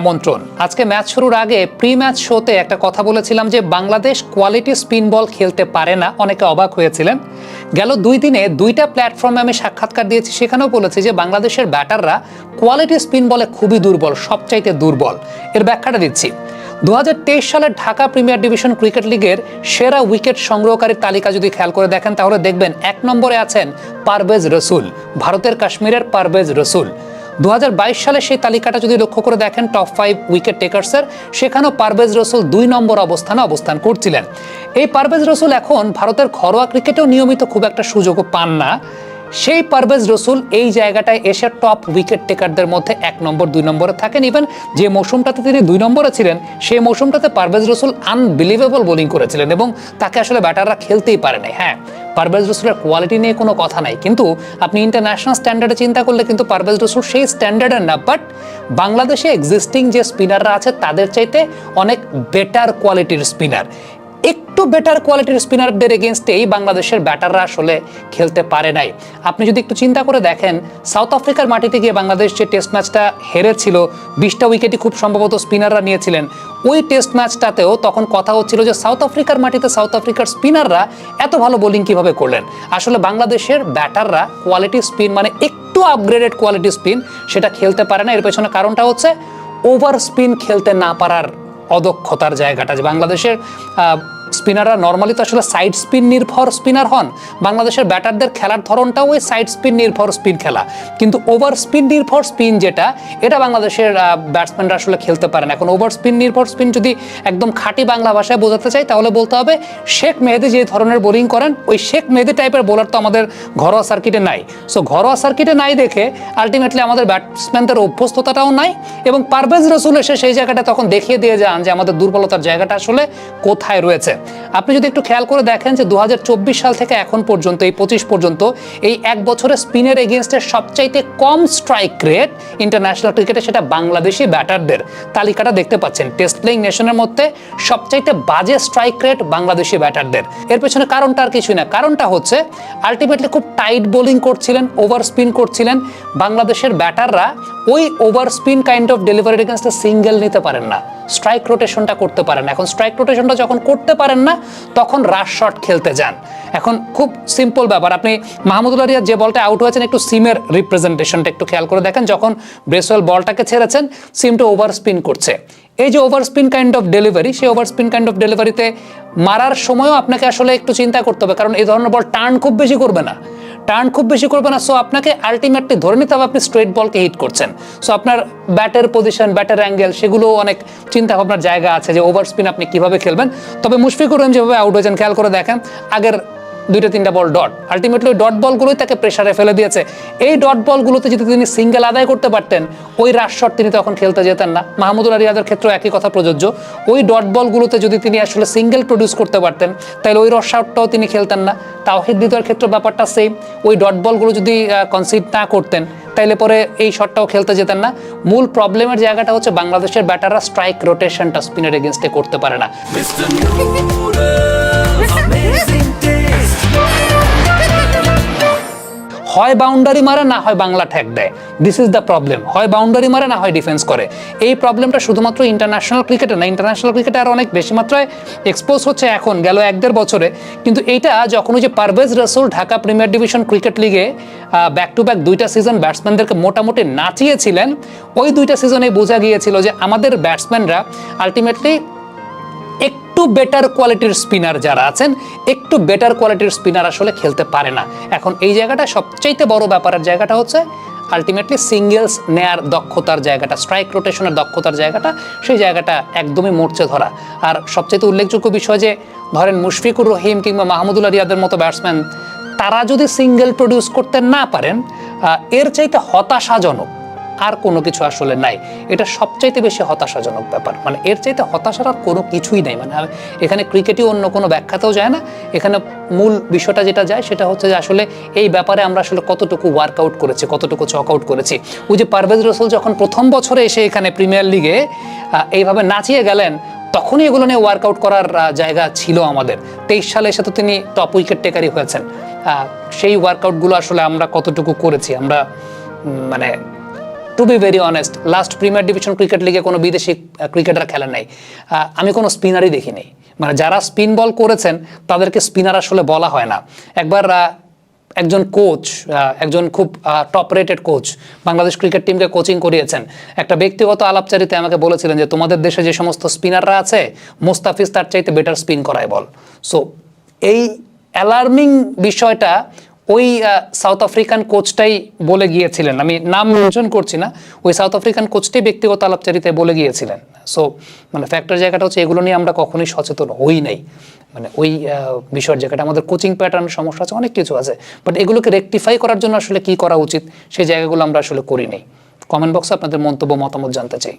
আমন্ত্রণ? আজকে ম্যাচ শুরুর আগে প্রি ম্যাচ শোতে একটা কথা বলেছিলাম যে বাংলাদেশ কোয়ালিটি স্পিন বল খেলতে পারে না, অনেকে অবাক হয়েছিলেন। গেল দুই দিনে দুইটা প্ল্যাটফর্মে আমি সাক্ষাৎকার দিয়েছি, সেখানেও বলেছি যে বাংলাদেশের ব্যাটাররা কোয়ালিটি স্পিন বলে খুবই দুর্বল, সবচাইতে দুর্বল। এর ব্যাখ্যাটা দিচ্ছি। দু সালের ঢাকা প্রিমিয়ার ডিভিশন ক্রিকেট লিগের সেরা উইকেট সংগ্রহকারীর তালিকা যদি খেয়াল করে দেখেন, তাহলে দেখবেন এক নম্বরে আছেন পারভেজ রসুল, ভারতের কাশ্মীরের পারভেজ রসুল। দুহাজার বাইশ সালে সেই তালিকাটা যদি লক্ষ্য করে দেখেন টপ ফাইভ উইকেট টেকার্সের সেখানেও পারভেজ রসুল দুই নম্বর অবস্থানে অবস্থান করছিলেন। এই পারভেজ রসুল এখন ভারতের ঘরোয়া ক্রিকেটেও নিয়মিত খুব একটা সুযোগও পান না। সেই পারভেজ রসুল এই জায়গাটায় এসে টপ উইকেট টেকারদের মধ্যে এক নম্বর, দুই নম্বরে থাকেন। ইভেন যে মৌসুমটাতে তিনি দুই নম্বরে ছিলেন, সেই মৌসুমটাতে পারভেজ রসুল আনবিলিভেবল বোলিং করেছিলেন এবং তাকে আসলে ব্যাটাররা খেলতেই পারেনি হ্যাঁ পারভেজ রসুলের কোয়ালিটি নিয়ে কোনো কথা নাই। কিন্তু আপনি ইন্টারন্যাশনাল স্ট্যান্ডার্ডে চিন্তা করলে কিন্তু পারভেজ রসুল সেই স্ট্যান্ডার্ডের না বাট বাংলাদেশে এক্সিস্টিং যে স্পিনাররা আছে, তাদের চাইতে অনেক বেটার কোয়ালিটির স্পিনার একটু বেটার কোয়ালিটির স্পিনারদের এগেনস্টেই বাংলাদেশের ব্যাটাররা আসলে খেলতে পারে নাই। আপনি যদি একটু চিন্তা করে দেখেন সাউথ আফ্রিকার মাটিতে গিয়ে বাংলাদেশ যে টেস্ট ম্যাচটা হেরেছিল, বিশটা উইকেটই খুব সম্ভবত স্পিনাররা নিয়েছিলেন। ওই টেস্ট ম্যাচটাতেও তখন কথা হচ্ছিল যে সাউথ আফ্রিকার মাটিতে সাউথ আফ্রিকার স্পিনাররা এত ভালো বোলিং কীভাবে করলেন? আসলে বাংলাদেশের ব্যাটাররা কোয়ালিটি স্পিন মানে একটু আপগ্রেডেড কোয়ালিটি স্পিন সেটা খেলতে পারে না। এর পেছনে কারণটা হচ্ছে ওভার স্পিন খেলতে না পারার অদক্ষতার জায়গাটা যে বাংলাদেশের স্পিনাররা নর্মালি তো আসলে সাইড স্পিন নির্ভর স্পিনার হন। বাংলাদেশের ব্যাটারদের খেলার ধরনটাও ওই সাইড স্পিন নির্ভর স্পিন খেলা। কিন্তু ওভার স্পিন নির্ভর স্পিন যেটা, এটা বাংলাদেশের ব্যাটসম্যানরা আসলে খেলতে পারে না এখন ওভার স্পিন নির্ভর স্পিন যদি একদম খাঁটি বাংলা ভাষায় বোঝাতে চাই তাহলে বলতে হবে শেখ মেহেদি যে ধরনের বোলিং করেন, ওই শেখ মেহেদি টাইপের বোলার তো আমাদের ঘরোয়া সার্কিটে নাই। সো ঘরোয়া সার্কিটে নাই দেখে আলটিমেটলি আমাদের ব্যাটসম্যানদের অভ্যস্ততাটাও নাই এবং পারভেজ রসুল এসে সেই জায়গাটা তখন দেখিয়ে দিয়ে যান যে আমাদের দুর্বলতার জায়গাটা আসলে কোথায় রয়েছে। আপনি যদি একটু খেয়াল করে দেখেন যে দু সাল থেকে এখন পর্যন্ত, এই পঁচিশ পর্যন্ত, এই এক বছরে স্পিনের এগেনস্টের সবচাইতে কম স্ট্রাইক রেট ইন্টারন্যাশনাল ক্রিকেটে সেটা বাংলাদেশি ব্যাটারদের তালিকাটা দেখতে পাচ্ছেন। টেস্ট প্লেইং নেশনের মধ্যে সবচাইতে বাজে স্ট্রাইক রেট বাংলাদেশি ব্যাটারদের। এর পেছনে কারণটা আর কিছুই না। কারণটা হচ্ছে আলটিমেটলি খুব টাইট বোলিং করছিলেন ওভার স্পিন করছিলেন। বাংলাদেশের ব্যাটাররা ওই ওভার স্পিন কাইন্ড অফ ডেলিভারির এগেনস্টে সিঙ্গেল নিতে পারেন না। স্ট্রাইক রোটেশনটা করতে পারেন এখন স্ট্রাইক রোটেশনটা যখন করতে পারেন না, তখন রাশ শট খেলতে যান। এখন খুব সিম্পল ব্যাপার। আপনি মাহমুদুল্লাহ রিয়াদ যে বলটা আউট হয়েছেন, একটু সিমের রিপ্রেজেন্টেশনটা একটু খেয়াল করে দেখেন, যখন ব্রেসওয়েল বলটাকে ছেড়েছেন সিমটা ওভার স্পিন করছে। এই যে over spin kind of delivery সেই ওভার স্পিন কাইন্ড অফ ডেলিভারিতে মারার সময়ও আপনাকে আসলে একটু চিন্তা করতে হবে, কারণ এই ধরনের বল টার্ন খুব বেশি করবে না। টার্ন খুব বেশি করবে না। সো আপনাকে আলটিমেটলি ধরে নিতে হবে আপনি স্ট্রেট বলকে হিট করছেন। সো আপনার ব্যাটের পজিশন ব্যাটের অ্যাঙ্গেল সেগুলো অনেক চিন্তা ভাবনার জায়গা আছে যে ওভার স্পিন আপনি কীভাবে খেলবেন। তবে মুশফিকুর রহিম যেভাবে আউট হয়েছেন, খেয়াল করে দেখেন, আগের দুইটা, তিনটা বল ডট। আলটিমেটলি ওই ডট বলগুলোই তাকে প্রেশারে ফেলে দিয়েছে। এই ডট বলগুলোতে যদি তিনি সিঙ্গেল আদায় করতে পারতেন, ওই রাশ শট তিনি তখন খেলতে যেতেন না। মাহমুদুল রিয়াদের ক্ষেত্রেও একই কথা প্রযোজ্য। ওই ডট বলগুলোতে যদি তিনি আসলে সিঙ্গেল প্রডিউস করতে পারতেন, তাহলে ওই রশ আউটটাও তিনি খেলতেন না। তাওহিদ হৃদয়ের ক্ষেত্রে ব্যাপারটা সেম ওই ডট বলগুলো যদি কনসিড না করতেন তাইলে পরে এই শটটাও খেলতে যেতেন না। মূল প্রবলেমের জায়গাটা হচ্ছে বাংলাদেশের ব্যাটাররা স্ট্রাইক রোটেশনটা স্পিনের এগেনস্টে করতে পারে না। হয় বাউন্ডারি মারে, না হয় বাংলা ঠেক দেয়। দিস ইজ দ্য প্রবলেম হয় বাউন্ডারি মারে, না হয় ডিফেন্স করে। এই প্রবলেমটা শুধুমাত্র ইন্টারন্যাশনাল ক্রিকেটে না ইন্টারন্যাশনাল ক্রিকেটে আর অনেক বেশি মাত্রায় এক্সপোজ হচ্ছে এখন, গেল এক দেড় বছরে। কিন্তু এইটা যখন ওই যে Parvez Rasul Dhaka premier division cricket লিগে ব্যাক টু ব্যাক দুইটা সিজন ব্যাটসম্যানদেরকে মোটামুটি নাচিয়েছিলেন, ওই দুইটা সিজনে বোঝা গিয়েছিল যে আমাদের ব্যাটসম্যানরা আলটিমেটলি একটু বেটার কোয়ালিটির স্পিনার যারা আছেন, একটু বেটার কোয়ালিটির স্পিনার আসলে খেলতে পারে না। এখন এই জায়গাটা সবচাইতে বড় ব্যাপারের জায়গাটা হচ্ছে আলটিমেটলি সিঙ্গেলস নেয়ার দক্ষতার জায়গাটা স্ট্রাইক রোটেশনের দক্ষতার জায়গাটা, সেই জায়গাটা একদমই মরচে ধরা। আর সবচাইতে উল্লেখযোগ্য বিষয় যে, ধরেন মুশফিকুর রহিম কিংবা মাহমুদুল্লাহ রিয়াদের মতো ব্যাটসম্যান তারা যদি সিঙ্গেল প্রডিউস করতে না পারেন এর চাইতে হতাশাজনক আর কোনো কিছু আসলে নাই। এটা সবচাইতে বেশি হতাশাজনক ব্যাপার। মানে এর চাইতে হতাশার আর কোনো কিছুই নাই। মানে এখানে ক্রিকেটই অন্য কোনো ব্যাখ্যাতেও যায় না। এখানে মূল বিষয়টা যেটা যায় সেটা হচ্ছে যে আসলে এই ব্যাপারে আমরা আসলে কতটুকু ওয়ার্কআউট করেছি, কতটুকু চক আউট করেছি। ওই যে পারভেজ রসুল যখন প্রথম বছরে এসে এখানে প্রিমিয়ার লিগে এইভাবে নাচিয়ে গেলেন, তখনই এগুলো নিয়ে ওয়ার্কআউট করার জায়গা ছিল আমাদের। তেইশ সালে এসে তো তিনি টপ উইকেট টেকারই হয়েছেন। সেই ওয়ার্কআউটগুলো আসলে আমরা কতটুকু করেছি? আমরা মানে to be very honest last premier division cricket লিগে কোনো বিদেশি ক্রিকেটার খেলেন নাই। আমি কোনো স্পিনারই দেখিনি। মানে যারা স্পিন বল করেছেন, তাদেরকে স্পিনার আসলে বলা হয় না। একবার একজন কোচ একজন খুব top rated coach Bangladesh cricket টিমকে কোচিং করিয়েছেন। একটা ব্যক্তিগত আলাপচারিতে আমাকে বলেছিলেন যে, তোমাদের দেশে যে সমস্ত স্পিনাররা আছে, মোস্তাফিজ তার চাইতে বেটার স্পিন করায় বল। সো এই অ্যালার্মিং বিষয়টা ওই সাউথ আফ্রিকান কোচটাই বলে গিয়েছিলেন। আমি নাম মেনশন করছি না, ওই সাউথ আফ্রিকান কোচটাই ব্যক্তিগত আলাপচারিতে বলে গিয়েছিলেন। সো মানে ফ্যাক্টর জায়গাটা হচ্ছে এগুলো নিয়ে আমরা কখনোই সচেতন হই নাই। মানে ওই বিষয়ের জায়গাটা, আমাদের কোচিং প্যাটার্নের সমস্যা আছে, অনেক কিছু আছে। বাট এগুলোকে রেকটিফাই করার জন্য আসলে কি করা উচিত, সেই জায়গাগুলো আমরা আসলে করি নাই। কমেন্ট বক্সে আপনাদের মন্তব্য, মতামত জানতে চাই।